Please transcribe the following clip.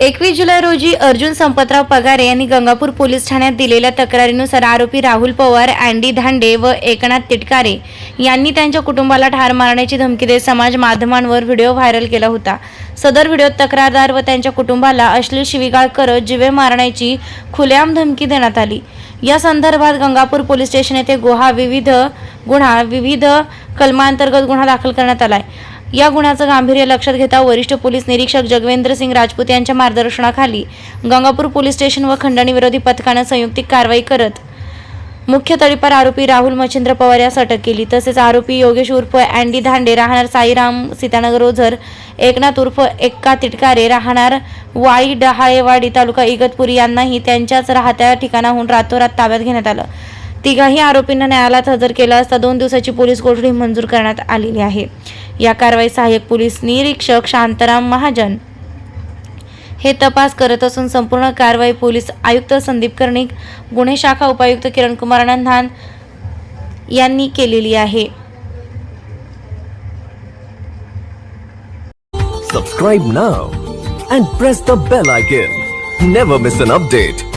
एकवीस जुलै रोजी अर्जुन संपतराव पगारे यांनी गंगापूर पोलीस ठाण्यात दिलेल्या तक्रारीनुसार आरोपी राहुल पवार अँडी धांडे व एकनाथ तिटकारे यांनी त्यांच्या कुटुंबाला ठार मारण्याची धमकी देत समाज माध्यमांवर व्हिडिओ व्हायरल केला होता. सदर व्हिडिओत तक्रारदार व त्यांच्या कुटुंबाला अश्लील शिवीगाळ करत जिवे मारण्याची खुलेआम धमकी देण्यात आली. या संदर्भात गंगापूर पोलीस स्टेशन येथे गुहा विविध गुन्हा विविध कलमांतर्गत गुन्हा दाखल करण्यात आलाय. या गुन्ह्याचं गांभीर्य लक्षात घेता वरिष्ठ पोलीस निरीक्षक जगवेंद्र सिंग राजपूत यांच्या मार्गदर्शनाखाली गंगापूर पोलीस स्टेशन व खंडणी विरोधी पथकानं संयुक्तिक कारवाई करत मुख्य तळीपार आरोपी राहुल मच्छिंद्र पवार यास अटक केली. तसेच आरोपी योगेश उर्फ अँडी धांडे राहणार साईराम सीतानगर ओझर एकनाथ उर्फ एक्का तिटकारे राहणार वाई डहाळेवाडी तालुका इगतपुरी यांनाही त्यांच्याच राहत्या ठिकाणाहून रातोरात ताब्यात घेण्यात आलं. तिघाही आरोपींना न्यायालयात हजर केलं असता दोन दिवसाची पोलीस कोठडी मंजूर करण्यात आलेली आहे. या कारवाई सहाय्यक पोलीस निरीक्षक शांताराम महाजन. हे तपास करत असून संपूर्ण कारवाई पोलीस आयुक्त संदीप कर्णिक गुन्हे शाखा उपायुक्त किरण कुमार नंदान यांनी केलेली आहे. Subscribe now and press the bell icon never miss an update